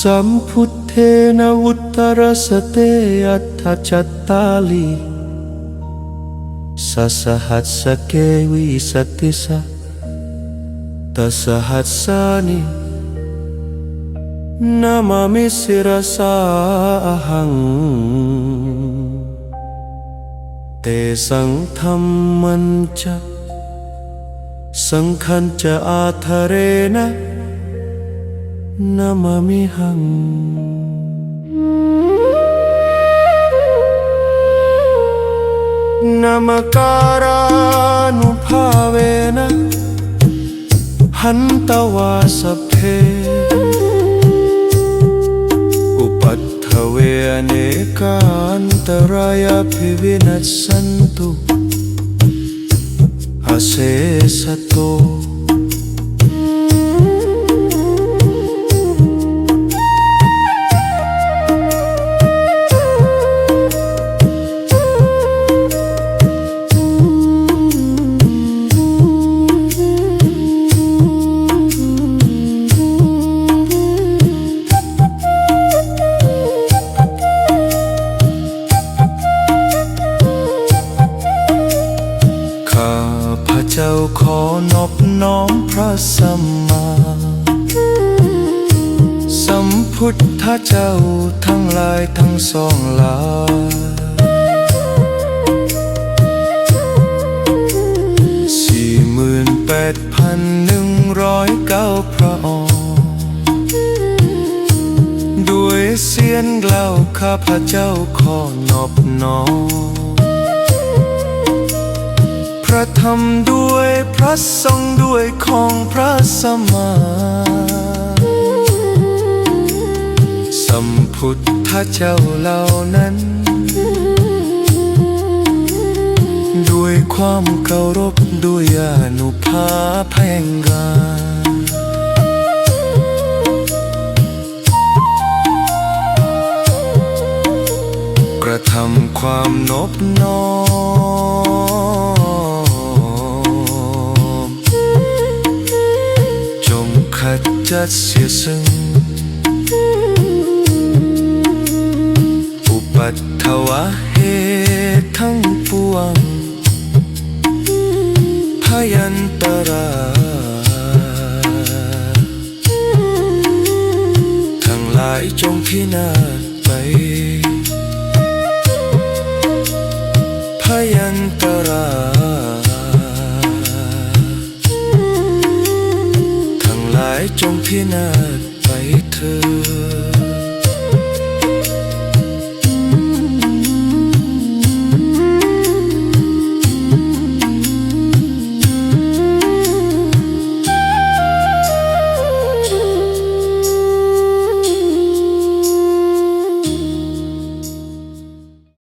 สัมพุทเทนวุตรสเตอัตถจัตตาลีสสหัสสเกวิสติสะตสหัสสานินามามิสิรสาหัง เตสังธรรมันจะ สังขันจะอาทะเรนะ नममिहम् नमकारानुभावेन हन्त हन्तवासभ्ये। उपत्थवे अनेकान्तरायभिविनः सन्तु असे सतो เจ้าขอนอบน้อมพระสัมมาสัมพุทธเจ้าทั้งหลายทั้งสองหลายสี่หมื่นแปดพันหนึ่งร้อยเก้าพระองค์ด้วยเสียงเล่าข้าพระเจ้าขอนอบน้อม ระธรรมด้วยพระสงฆ์ด้วยของพระสมา สัมพุทธเจ้าเหล่านั้น ด้วยความเคารพด้วยอนุภาพแห่งกายกระทำความนบน้อม จัดเสียซึ่ง อุปัตถวะเหตุทั้งปวง พยันตราทั้งหลายจงพินาศไป พยันตรา Makinat by her